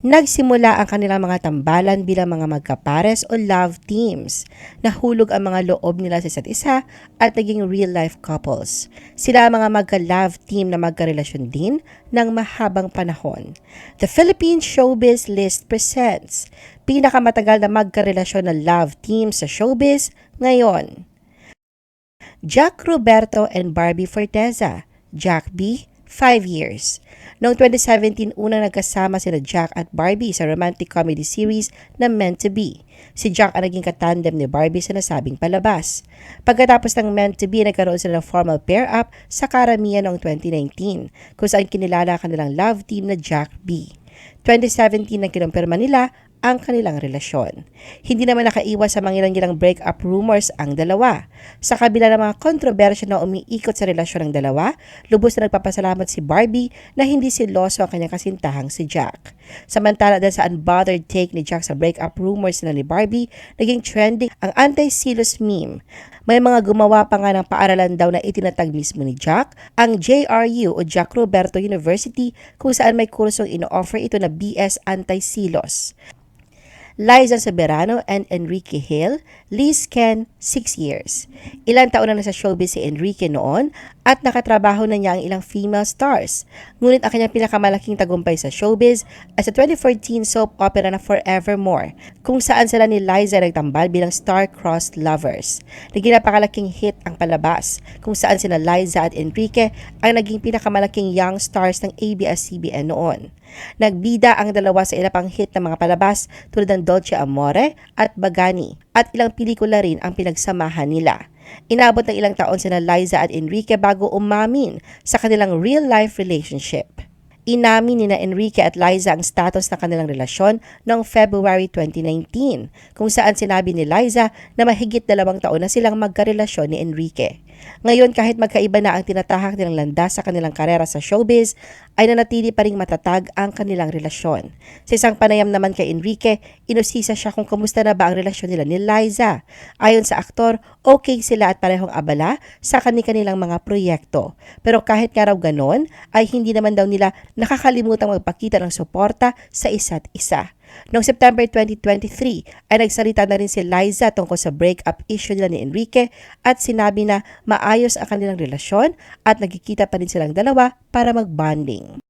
Nagsimula ang kanilang mga tambalan bilang mga magkapares o love teams. Nahulog ang mga loob nila sa isa't isa at naging real-life couples. Sila ang mga magka-love team na magkarelasyon din ng mahabang panahon. The Philippine Showbiz List presents pinakamatagal na magkarelasyon na love team sa showbiz ngayon. Jack Roberto and Barbie Forteza. Jack B, 5 years. Noong 2017, unang nagkasama sina Jack at Barbie sa romantic comedy series na Meant to Be. Si Jack ang naging katandem ni Barbie sa nasabing palabas. Pagkatapos ng Meant to Be, nagkaroon sila ng formal pair-up sa karamihan noong 2019, kung saan kinilala ang kanilang love team na Jack B. 2017 nang kinumpirma nila ang kanilang relasyon. Hindi naman nakaiwas sa mga ilang breakup rumors ang dalawa. Sa kabila ng mga kontrobersya na umiikot sa relasyon ng dalawa, lubos na nagpapasalamat si Barbie na hindi siloso ang kanyang kasintahang si Jack. Samantala dahil sa unbothered take ni Jack sa breakup rumors na ni Barbie, naging trending ang anti-silos meme. May mga gumawa pa nga ng paaralan daw na itinatag mismo ni Jack, ang JRU o Jack Roberto University kung saan may kursong ino-offer ito na BS Anti-Silos. Liza Soberano and Enrique Hill, Liz Ken, 6 years. Ilang taon na nasa showbiz si Enrique noon at nakatrabaho na niya ang ilang female stars. Ngunit ang kanyang pinakamalaking tagumpay sa showbiz ay sa 2014 soap opera na Forevermore, kung saan sila ni Liza nagtambal bilang star-crossed lovers. Naging napakalaking hit ang palabas, kung saan sina Liza at Enrique ang naging pinakamalaking young stars ng ABS-CBN noon. Nagbida ang dalawa sa ilang pang hit na mga palabas tulad ng Dolce Amore at Bagani at ilang pelikula rin ang pinagsamahan nila. Inabot ng ilang taon sina Liza at Enrique bago umamin sa kanilang real-life relationship. Inamin ni na Enrique at Liza ang status ng kanilang relasyon noong February 2019, kung saan sinabi ni Liza na mahigit dalawang taon na silang magkarelasyon ni Enrique. Ngayon kahit magkaiba na ang tinatahak nilang landas sa kanilang karera sa showbiz, ay nanatili pa ring matatag ang kanilang relasyon. Sa isang panayam naman kay Enrique, inusisa siya kung kumusta na ba ang relasyon nila ni Liza. Ayon sa aktor, okay sila at parehong abala sa kanilang mga proyekto. Pero kahit nga raw ganon, ay hindi naman daw nila nakakalimutang magpakita ng suporta sa isa't isa. Noong September 2023 ay nagsalita na rin si Liza tungkol sa breakup issue nila ni Enrique at sinabi na maayos ang kanilang relasyon at nagkikita pa rin silang dalawa para mag-bonding.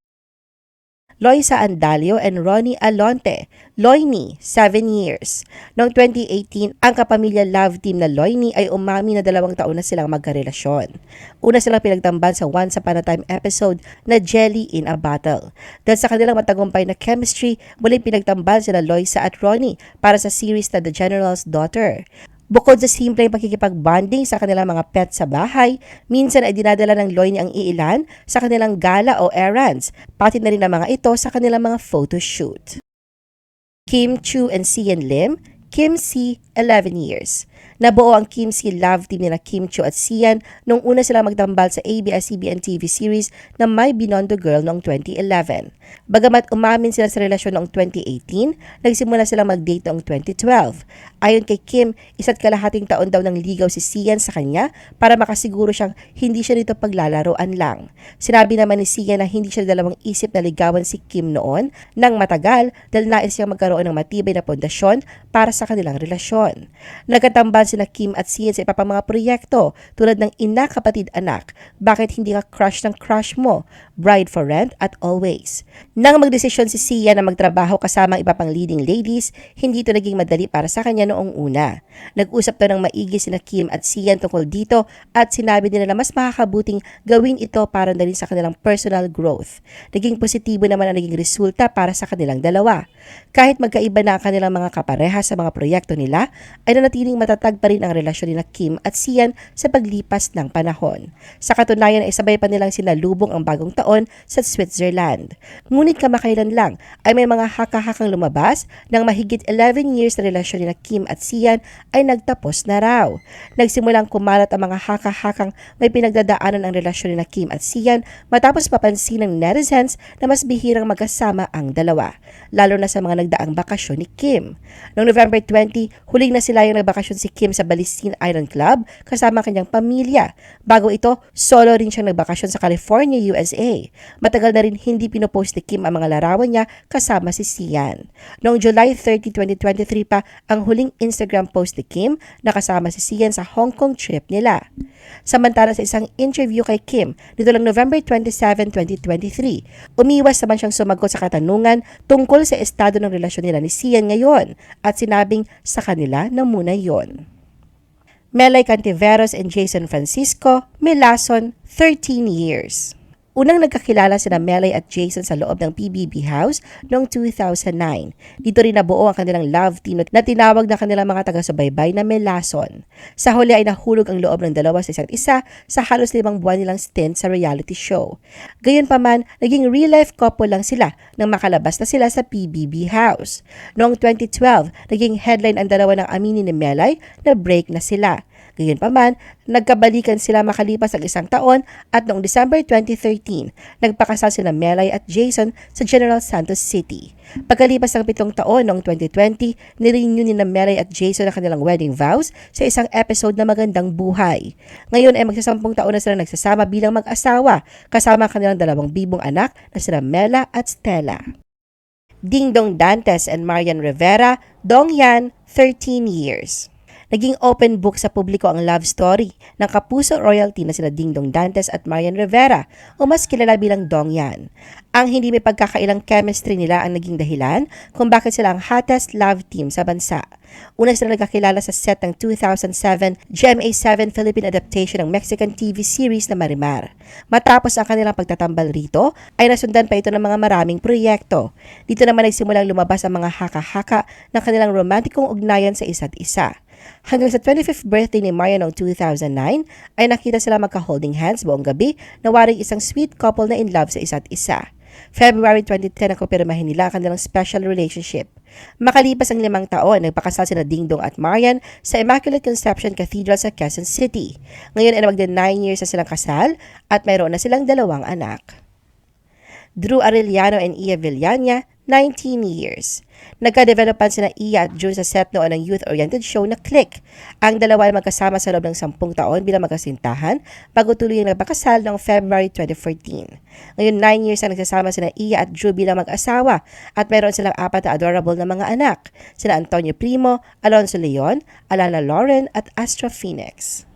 Loisa Andalio and Ronnie Alonte, Loini, 7 years. Noong 2018, ang kapamilya love team na Loini ay umami na dalawang taon na silang magkarelasyon. Una silang pinagtamban sa Once Upon a Time episode na Jelly in a Bottle. Dahil sa kanilang matagumpay na chemistry, muling pinagtamban sila Loisa at Ronnie para sa series na The General's Daughter. Bukod sa simpleng pakikipag-bonding sa kanilang mga pet sa bahay, minsan ay dinadala ng Loy ang iilan sa kanilang gala o errands, pati na rin ang mga ito sa kanilang mga photo shoot. Kim Chu and Sian Lim, Kim C, 11 years. Nabuo ang Kim C love team nila Kim Cho at Sian nung una sila magtambal sa ABS-CBN TV series na My Binondo Girl noong 2011. Bagamat umamin sila sa relasyon noong 2018, nagsimula silang mag-date noong 2012. Ayon kay Kim, isa't kalahating taon daw nang ligaw si Sian sa kanya para makasiguro siyang hindi siya nito paglalaroan lang. Sinabi naman ni Sian na hindi siya dalawang isip na ligawan si Kim noon nang matagal dahil nais siyang magkaroon ng matibay na pundasyon para sa kanilang relasyon. Nagkatambal sina Kim at Sian sa iba pang mga proyekto tulad ng Ina Kapatid Anak, Bakit Hindi Ka Crush ng Crush Mo, Bride for Rent at Always. Nang magdesisyon si Sian na magtrabaho kasama ang iba pang leading ladies, hindi ito naging madali para sa kanya noong una. Nag-usap to ng maigi sina Kim at Sian tungkol dito at sinabi nila na mas makakabuting gawin ito para na rin sa kanilang personal growth. Naging positibo naman ang naging resulta para sa kanilang dalawa. Kahit magkaiba na ang kanilang mga kapareha sa mga proyekto nila, ay nanatiling matatag pa rin ang relasyon ni Kim at Sian sa paglipas ng panahon. Sa katunayan ay sabay pa nilang sinalubong ang bagong taon sa Switzerland. Ngunit kamakailan lang ay may mga haka-hakang lumabas ng mahigit 11 years na relasyon ni Kim at Sian ay nagtapos na raw. Nagsimulang kumalat ang mga haka-hakang may pinagdadaanan ang relasyon ni Kim at Sian matapos papansin ng netizens na mas bihirang magkasama ang dalawa, lalo na sa mga nagdaang bakasyon ni Kim. Noong November 20, huling na sila yung nagbakasyon si Kim Kim sa Balistin Island Club kasama ang kanyang pamilya. Bago ito, solo rin siyang nagbakasyon sa California, USA. Matagal na rin hindi pinopost ni Kim ang mga larawan niya kasama si Sian. Noong July 30, 2023 pa ang huling Instagram post ni Kim na kasama si Sian sa Hong Kong trip nila. Samantala sa isang interview kay Kim dito lang November 27, 2023, umiwas naman siyang sumagot sa katanungan tungkol sa estado ng relasyon nila ni Sian ngayon at sinabing sa kanila na muna yon. Melay Cantiveros and Jason Francisco, Melason, 13 years. Unang nagkakilala sina Melay at Jason sa loob ng PBB House noong 2009. Dito rin nabuo ang kanilang love team na tinawag na kanilang mga taga-subaybay na Melason. Sa huli ay nahulog ang loob ng dalawa sa isa't isa sa halos limang buwan nilang stint sa reality show. Gayunpaman, naging real-life couple lang sila nang makalabas na sila sa PBB House. Noong 2012, naging headline ang dalawa ng aminin ni Melay na break na sila. Gayunpaman, nagkabalikan sila makalipas ang isang taon at noong December 2013, nagpakasal sina Melay at Jason sa General Santos City. Pagkalipas ng pitong taon noong 2020, nirenew ni na Melay at Jason ang kanilang wedding vows sa isang episode na Magandang Buhay. Ngayon ay magsasampung taon na sila nagsasama bilang mag-asawa kasama ang kanilang dalawang bibong anak na sina Mela at Stella. Dingdong Dantes and Marian Rivera, Dong Yan, 13 years. Naging open book sa publiko ang love story ng kapuso royalty na sina Dingdong Dantes at Marian Rivera o mas kilala bilang Dong Yan. Ang hindi may pagkakailang chemistry nila ang naging dahilan kung bakit sila ang hottest love team sa bansa. Una sila nagkakilala sa set ng 2007 GMA7 Philippine adaptation ng Mexican TV series na Marimar. Matapos ang kanilang pagtatambal rito, ay nasundan pa ito ng mga maraming proyekto. Dito naman nagsimulang lumabas ang mga haka-haka ng kanilang romantikong ugnayan sa isa't isa. Hanggang sa 25th birthday ni Maria noong 2009 ay nakita sila magka-holding hands buong gabi na waring isang sweet couple na in love sa isa't isa. February 2010 ang kumpirmahin nila ang kanilang special relationship. Makalipas ang limang taon, nagpakasal sina Dingdong at Marian sa Immaculate Conception Cathedral sa Quezon City. Ngayon ay magda 9 years na silang kasal at mayroon na silang dalawang anak. Drew Arellano and Ia Villania, 19 years. Nagka-developan sina Iya at June sa set noon ng youth-oriented show na Click. Ang dalawa ay magkasama sa loob ng 10 taon bilang magkasintahan bago tuluyang nagpakasal noong February 2014. Ngayon, 9 years ang nagsasama sina Iya at Drew bilang mag-asawa at meron silang apat na adorable na mga anak, sina Antonio Primo, Alonso Leon, Alana Lauren at Astra Phoenix.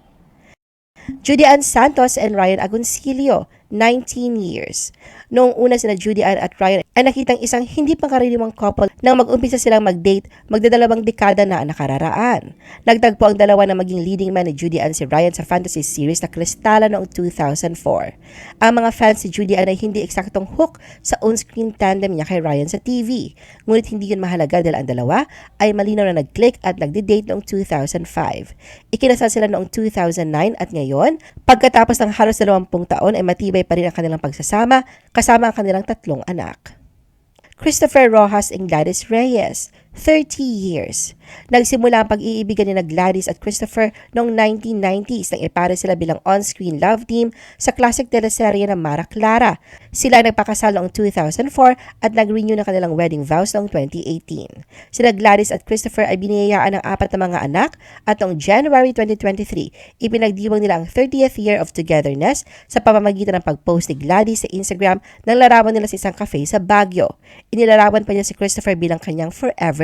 Judy Ann Santos and Ryan Agoncillo, 19 years. Noong una sina Judy Ann at Ryan ay nakitang isang hindi pangkaraniwang couple nang mag-umpisa silang mag-date magdadalawang dekada na nakararaan. Nagtagpo ang dalawa na maging leading man ni Judy Ann si Ryan sa fantasy series na Kristala noong 2004. Ang mga fans si Judy Ann ay hindi eksaktong hook sa on-screen tandem niya kay Ryan sa TV. Ngunit hindi yun mahalaga dahil ang dalawa ay malinaw na nag-click at nagde-date noong 2005. Ikinasal sila noong 2009 at ngayon, pagkatapos ng halos 20 taon ay matibay pa rin ang kanilang pagsasama kasama ang kanilang tatlong anak. Christopher Rojas and Gladys Reyes, 30 years. Nagsimula ang pag-iibigan ni Gladys at Christopher noong 1990s nang ipare sila bilang on-screen love team sa classic teleserye na Mara Clara. Sila ay nagpakasal noong 2004 at nag-renew na kanilang wedding vows noong 2018. Sila Gladys at Christopher ay biniyayaan ng apat na mga anak at noong January 2023, ipinagdiwang nila ang 30th year of togetherness sa pamamagitan ng pag-post ni Gladys sa Instagram ng larawan nila sa isang cafe sa Baguio. Inilarawan pa niya si Christopher bilang kanyang forever